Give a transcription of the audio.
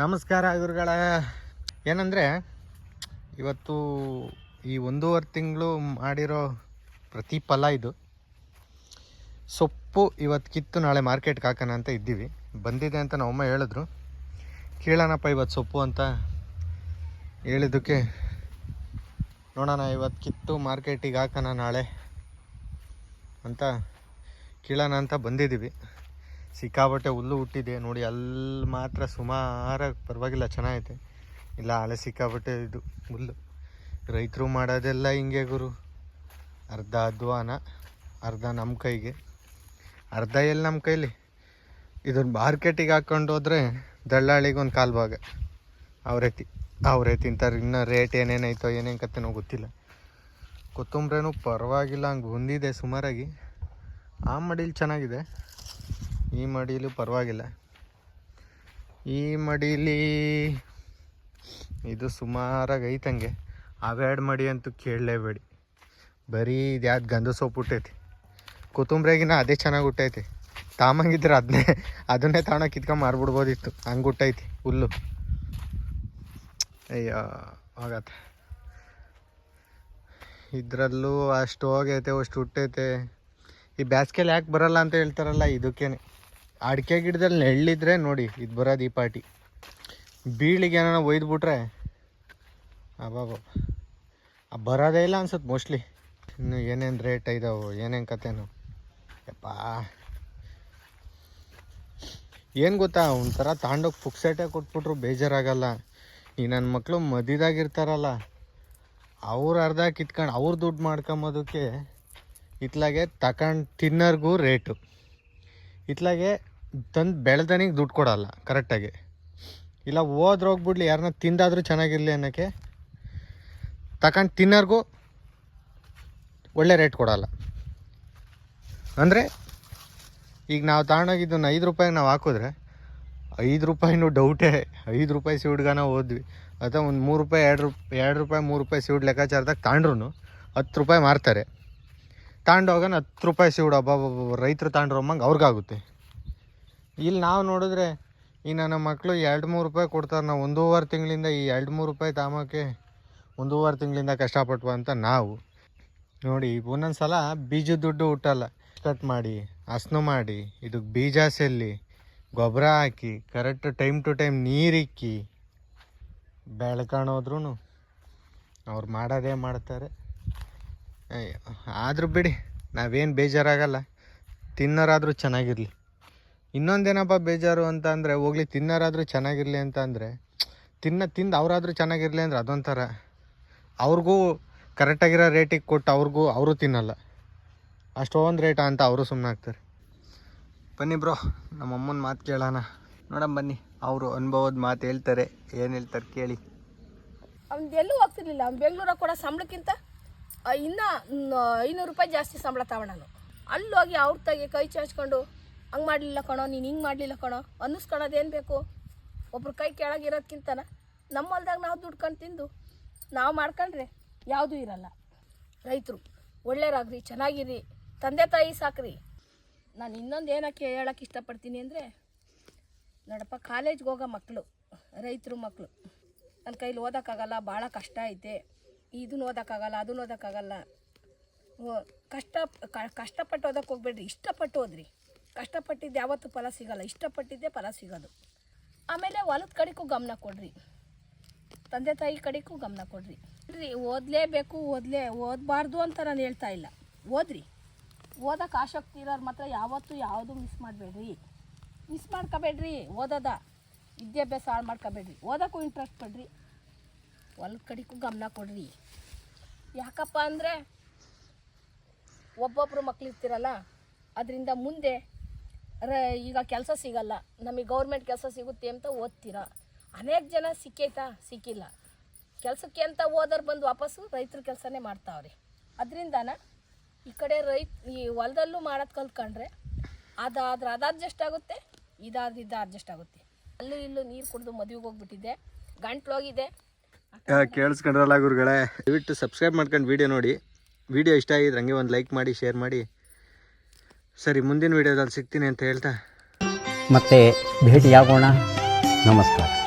ನಮಸ್ಕಾರ ಗುರುಗಳ. ಏನಂದರೆ, ಇವತ್ತು ಈ ಒಂದೂವರೆ ತಿಂಗಳು ಮಾಡಿರೋ ಪ್ರತಿಫಲ ಇದು. ಸೊಪ್ಪು ಇವತ್ತು ಕಿತ್ತು ನಾಳೆ ಮಾರ್ಕೆಟ್ಗೆ ಹಾಕೋಣ ಅಂತ ಇದ್ದೀವಿ. ಬಂದಿದೆ ಅಂತ ನಮ್ಮಮ್ಮ ಹೇಳಿದ್ರು. ಕೇಳೋಣಪ್ಪ ಇವತ್ತು ಸೊಪ್ಪು ಅಂತ ಹೇಳಿದ್ದಕ್ಕೆ ನೋಡೋಣ ಇವತ್ತು ಕಿತ್ತು ಮಾರ್ಕೆಟಿಗೆ ಹಾಕೋಣ ನಾಳೆ ಅಂತ ಕೇಳೋಣ ಅಂತ ಬಂದಿದ್ದೀವಿ. ಸಿಕ್ಕಾಬಟ್ಟೆ ಹುಲ್ಲು ಹುಟ್ಟಿದೆ. ನೋಡಿ, ಅಲ್ಲಿ ಮಾತ್ರ ಸುಮಾರಾಗಿ ಪರವಾಗಿಲ್ಲ, ಚೆನ್ನಾಗೈತೆ. ಇಲ್ಲ ಹಳೆ ಸಿಕ್ಕಾಬಟ್ಟೆ ಇದು ಹುಲ್ಲು. ರೈತರು ಮಾಡೋದೆಲ್ಲ ಹಿಂಗೆ ಗುರು. ಅರ್ಧ ಅಧ್ವಾನ, ಅರ್ಧ ನಮ್ಮ ಕೈಗೆ. ಅರ್ಧ ಎಲ್ಲಿ ನಮ್ಮ ಕೈಲಿ? ಇದನ್ನ ಮಾರ್ಕೆಟಿಗೆ ಹಾಕ್ಕೊಂಡು ಹೋದರೆ ದಳ್ಳಾಳಿಗೆ ಒಂದು ಕಾಲು ಭಾಗ. ಅವರೇ ತಿ, ಅವರೇ ತಿಂತಾರೆ. ಇನ್ನೂ ರೇಟ್ ಏನೇನೈತೋ ಏನೇನು ಕತೆನೋ ಗೊತ್ತಿಲ್ಲ. ಕೊತ್ತಂಬ್ರೇನೂ ಪರವಾಗಿಲ್ಲ, ಹಂಗೆ ಹೊಂದಿದೆ ಸುಮಾರಾಗಿ. ಆ ಮಡಿಲಿ ಚೆನ್ನಾಗಿದೆ. ಈ ಮಡಿಲು ಪರವಾಗಿಲ್ಲ. ಈ ಮಡಿಲಿ ಇದು ಸುಮಾರಾಗಿ ಐತಂಗೆ. ಅವೆರಡು ಮಡಿ ಅಂತೂ ಕೇಳಲೇಬೇಡಿ. ಬರೀ ಇದು ಯಾವ್ದು ಗಂಧ ಸೊಪ್ಪು ಹುಟ್ಟೈತಿ. ಕೊತ್ತಂಬ್ರಿಯಾಗಿನ ಅದೇ ಚೆನ್ನಾಗಿ ಹುಟ್ಟೈತಿ. ತಾಮಂಗಿದ್ರೆ ಅದನ್ನೇ ಅದನ್ನೇ ತಾಣ ಕಿತ್ಕೊಂಡು ಮಾರ್ಬಿಡ್ಬೋದಿತ್ತು. ಹಂಗೆ ಹುಟ್ಟೈತಿ, ಹುಲ್ಲು. ಅಯ್ಯೋ ಆಗತ್ತೆ ಇದರಲ್ಲೂ ಅಷ್ಟು ಹೋಗೈತೆ, ಅಷ್ಟು ಹುಟ್ಟೈತೆ. ಈ ಬ್ಯಾಸ್ಕೆಲ್ ಯಾಕೆ ಬರಲ್ಲ ಅಂತ ಹೇಳ್ತಾರಲ್ಲ, ಇದಕ್ಕೇನೆ. ಅಡಿಕೆ ಗಿಡದಲ್ಲಿ ನೆಳ್ಳಿದ್ರೆ ನೋಡಿ, ಇದು ಬರೋದು ಈ ಪಾಟಿ ಬೀಳಿಗೆ ಏನಾರ ಒಯ್ದುಬಿಟ್ರೆ ಅಬ್ಬಾಬ ಬರೋದೇ ಇಲ್ಲ ಅನ್ಸುತ್ತೆ ಮೋಸ್ಟ್ಲಿ. ಇನ್ನು ಏನೇನು ರೇಟ್ ಇದಾವೆ, ಏನೇನು ಕತೆನು. ಯಪ್ಪ. ಏನು ಗೊತ್ತಾ, ಒಂಥರ ತಾಂಡೋಗಿ ಪುಕ್ಸೆಟೆ ಕೊಟ್ಬಿಟ್ರು, ಬೇಜಾರಾಗಲ್ಲ. ಈ ನನ್ನ ಮಕ್ಕಳು ಮದಿದಾಗಿರ್ತಾರಲ್ಲ ಅವ್ರು ಅರ್ಧ ಕಿತ್ಕೊಂಡು, ಅವ್ರು ದುಡ್ಡು ಮಾಡ್ಕೊಂಬೋದಕ್ಕೆ ಇತ್ಲಾಗೆ ತಕೊಂಡು ತಿನ್ನೋರ್ಗೂ ರೇಟು. ಇತ್ಲಾಗೆ ತಂದು ಬೆಳೆದನಿಗೆ ದುಡ್ಡು ಕೊಡಲ್ಲ ಕರೆಕ್ಟಾಗಿ ಇಲ್ಲ ಹೋದ್ರೆ ಹೋಗ್ಬಿಡ್ಲಿ ಯಾರನ್ನ ತಿಂದಾದರೂ ಚೆನ್ನಾಗಿರಲಿ ಅನ್ನೋಕ್ಕೆ ತಕೊಂಡು ತಿನ್ನೋರ್ಗೂ ಒಳ್ಳೆ ರೇಟ್ ಕೊಡಲ್ಲ. ಅಂದರೆ, ಈಗ ನಾವು ತಗೊಂಡೋಗಿದ್ದನ್ನು ಐದು ರೂಪಾಯಿಗೆ ನಾವು ಹಾಕಿದ್ರೆ, ಐದು ರೂಪಾಯಿನೂ ಡೌಟೇ ಐದು ರೂಪಾಯಿ ಸಿವುಡ್ಗಾನ ಹೋದ್ವಿ. ಅಥವಾ ಒಂದು ಮೂರು ರೂಪಾಯಿ, ಎರಡು ರೂಪಾಯಿ ಎರಡು ರೂಪಾಯಿ, ಮೂರು ರೂಪಾಯಿ ಸಿವುಡ್ ಲೆಕ್ಕಾಚಾರದಾಗ ತಗೊಂಡ್ರು ಹತ್ತು ರೂಪಾಯಿ ಮಾರ್ತಾರೆ. ತಗೊಂಡೋಗೋಣ ಹತ್ತು ರೂಪಾಯಿ ಸಿವುಡು ಒಬ್ಬ ರೈತರು ತಗೊಂಡ್ರಮ್ಮಂಗೆ ಅವ್ರಿಗಾಗುತ್ತೆ. ಇಲ್ಲಿ ನಾವು ನೋಡಿದ್ರೆ ಈ ನನ್ನ ಮಕ್ಕಳು ಎರಡು ಮೂರು ರೂಪಾಯಿ ಕೊಡ್ತಾರೆ. ನಾವು ಒಂದೂವರೆ ತಿಂಗಳಿಂದ ಈ ಎರಡು ಮೂರು ರೂಪಾಯಿ ತಾಮಕ್ಕೆ ಒಂದೂವರೆ ತಿಂಗಳಿಂದ ಕಷ್ಟಪಟ್ವ ಅಂತ ನಾವು. ನೋಡಿ ಒಂದೊಂದು ಸಲ ಬೀಜ ದುಡ್ಡು ಹುಟ್ಟಲ್ಲ. ಕಟ್ ಮಾಡಿ, ಹಸ್ನು ಮಾಡಿ ಇದಕ್ಕೆ ಬೀಜ ಸೆಲ್ಲಿ ಗೊಬ್ಬರ ಹಾಕಿ, ಕರೆಕ್ಟ್ ಟೈಮ್ ಟು ಟೈಮ್ ನೀರಿಕ್ಕಿ ಬೆಳ್ಕೊಂಡೋದ್ರೂ ಅವ್ರು ಮಾಡೋದೇ ಮಾಡ್ತಾರೆ. ಆದರೂ ಬಿಡಿ, ನಾವೇನು ಬೇಜಾರಾಗಲ್ಲ. ತಿನ್ನೋರಾದರೂ ಚೆನ್ನಾಗಿರಲಿ. ಇನ್ನೊಂದೇನಪ್ಪ ಬೇಜಾರು ಅಂತ ಅಂದರೆ, ಹೋಗ್ಲಿ, ತಿನ್ನೋರಾದರೂ ಚೆನ್ನಾಗಿರಲಿ ಅಂತ ಅಂದರೆ, ತಿನ್ನ, ತಿಂದು ಅವರಾದರೂ ಚೆನ್ನಾಗಿರಲಿ ಅಂದರೆ ಅದೊಂಥರ. ಅವ್ರಿಗೂ ಕರೆಕ್ಟಾಗಿರೋ ರೇಟಿಗೆ ಕೊಟ್ಟು ಅವ್ರಿಗೂ ಅವರು ತಿನ್ನಲ್ಲ. ಅಷ್ಟೊಂದು ರೇಟ ಅಂತ ಅವರು ಸುಮ್ಮನೆ ಆಗ್ತಾರೆ ಬನ್ನಿ ಬ್ರೋ, ನಮ್ಮ ಅಮ್ಮನ ಮಾತು ಕೇಳೋಣ. ನೋಡಮ್ಮ ಬನ್ನಿ, ಅವರು ಅನುಭವದ ಮಾತು ಹೇಳ್ತಾರೆ, ಏನು ಹೇಳ್ತಾರೆ ಕೇಳಿ. ಅವ್ನು ಎಲ್ಲೂ ಹೋಗ್ತಿರ್ಲಿಲ್ಲ, ಅವ್ನು ಬೆಂಗಳೂರಾಗ ಕೊಡೋ ಸಂಬಳಕ್ಕಿಂತ ಇನ್ನೂ ಐನೂರು ರೂಪಾಯಿ ಜಾಸ್ತಿ ಸಂಬಳ ತಗೊಂಡು ಅಲ್ಲಿ ಹೋಗಿ ಅವ್ರ ತಾಗಿ ಕೈ ಚಾಚ್ಕೊಂಡು ಹಂಗೆ ಮಾಡಲಿಲ್ಲ ಕಣೋ, ನೀನು ಹಿಂಗೆ ಮಾಡಲಿಲ್ಲ ಕಣೋ. ಅನ್ನಿಸ್ಕೊಳೋದು ಏನು ಬೇಕು? ಒಬ್ರು ಕೈ ಕೆಳಗಿರೋದ್ಕಿಂತನ ನಮ್ಮ ಹೊಲ್ದಾಗ ನಾವು ದುಡ್ಕೊಂಡು ತಿಂದು ನಾವು ಮಾಡ್ಕೊಂಡ್ರೆ ಯಾವುದೂ ಇರಲ್ಲ. ರೈತರು, ಒಳ್ಳೆಯರಾಗ್ರಿ, ಚೆನ್ನಾಗಿರಿ. ತಂದೆ ತಾಯಿ ಸಾಕ್ರಿ. ನಾನು ಇನ್ನೊಂದು ಏನಕ್ಕೆ ಹೇಳಕ್ಕೆ ಇಷ್ಟಪಡ್ತೀನಿ ಅಂದರೆ, ನೋಡಪ್ಪ ಕಾಲೇಜ್ಗೆ ಹೋಗೋ ಮಕ್ಕಳು ರೈತರು ಮಕ್ಕಳು ನನ್ನ ಕೈಲಿ ಓದೋಕ್ಕಾಗಲ್ಲ, ಭಾಳ ಕಷ್ಟ ಐತೆ. ಇದನ್ನ ಓದೋಕ್ಕಾಗಲ್ಲ ಅದನ್ನ ಓದೋಕ್ಕಾಗಲ್ಲ. ಕಷ್ಟ ಕಷ್ಟಪಟ್ಟು ಓದಕ್ಕೆ ಹೋಗ್ಬೇಡ್ರಿ, ಇಷ್ಟಪಟ್ಟು ಓದ್ರಿ. ಕಷ್ಟಪಟ್ಟಿದ್ದು, ಯಾವತ್ತೂ ಫಲ ಸಿಗಲ್ಲ. ಇಷ್ಟಪಟ್ಟಿದ್ದೆ ಫಲ ಸಿಗೋದು. ಆಮೇಲೆ ಹೊಲದ ಕಡೆಗೂ ಗಮನ ಕೊಡ್ರಿ. ತಂದೆ ತಾಯಿ ಕಡೆಗೂ ಗಮನ ಕೊಡ್ರಿ. ಓದಲೇಬೇಕು, ಓದಲೇ, ಓದಬಾರ್ದು ಅಂತ ನಾನು ಹೇಳ್ತಾ ಇಲ್ಲ. ಓದ್ರಿ. ಓದಕ್ಕೆ ಆಸಕ್ತಿ ಇರೋರು ಮಾತ್ರ ಯಾವತ್ತೂ ಯಾವುದು ಮಿಸ್ ಮಾಡಬೇಡ್ರಿ. ಮಿಸ್ ಮಾಡ್ಕೋಬೇಡ್ರಿ, ಓದೋದ. ವಿದ್ಯಾಭ್ಯಾಸ ಹಾಳು ಮಾಡ್ಕೋಬೇಡ್ರಿ. ಓದೋಕ್ಕೂ ಇಂಟ್ರೆಸ್ಟ್ ಪಡ್ರಿ. ಹೊಲದ ಕಡೆಗೂ ಗಮನ ಕೊಡ್ರಿ. ಯಾಕಪ್ಪ ಅಂದರೆ ಒಬ್ಬೊಬ್ಬರು ಮಕ್ಕಳು ಇರ್ತಿರಲ್ಲ ಅದರಿಂದ ಮುಂದೆ ರ ಈಗ ಕೆಲಸ ಸಿಗಲ್ಲ. ನಮಗೆ ಗೌರ್ಮೆಂಟ್ ಕೆಲಸ ಸಿಗುತ್ತೆ ಅಂತ ಓದ್ತೀರಾ? ಅನೇಕ ಜನ ಸಿಕ್ಕೈತಾ? ಸಿಕ್ಕಿಲ್ಲ. ಕೆಲಸಕ್ಕೆ ಅಂತ ಓದೋರು ಬಂದು ವಾಪಸ್ಸು ರೈತರ ಕೆಲಸನೇ ಮಾಡ್ತಾವ್ರಿ. ಅದರಿಂದನ ಈ ಕಡೆ ರೈ ಈ ಹೊಲದಲ್ಲೂ ಮಾಡೋದು ಕಲ್ತ್ಕೊಂಡ್ರೆ ಅದಾದ್ರೆ ಅದು ಅಡ್ಜಸ್ಟ್ ಆಗುತ್ತೆ ಇದಾದ್ರೆ ಇದು ಅಡ್ಜಸ್ಟ್ ಆಗುತ್ತೆ. ಅಲ್ಲೂ ಇಲ್ಲೂ ನೀರು ಕುಡಿದು ಮದುವೆಗೆ ಹೋಗ್ಬಿಟ್ಟಿದ್ದೆ ಗಂಟ್ಲೋಗಿದೆ ಕೇಳಿಸ್ಕೊಂಡ್ರಲ್ಲ ಗುರುಗಳೇ. ದಯವಿಟ್ಟು ಸಬ್ಸ್ಕ್ರೈಬ್ ಮಾಡ್ಕೊಂಡು ವಿಡಿಯೋ ನೋಡಿ. ವಿಡಿಯೋ ಇಷ್ಟ ಆಗಿದ್ರೆ ಹಂಗೆ ಒಂದು ಲೈಕ್ ಮಾಡಿ ಶೇರ್ ಮಾಡಿ. ಸರಿ ಮುಂದಿನ ವಿಡಿಯೋದಲ್ಲಿ ಸಿಗ್ತೀನಿ ಅಂತ ಹೇಳ್ತಾ. ಮತ್ತೆ ಭೇಟಿಯಾಗೋಣ. ನಮಸ್ಕಾರ.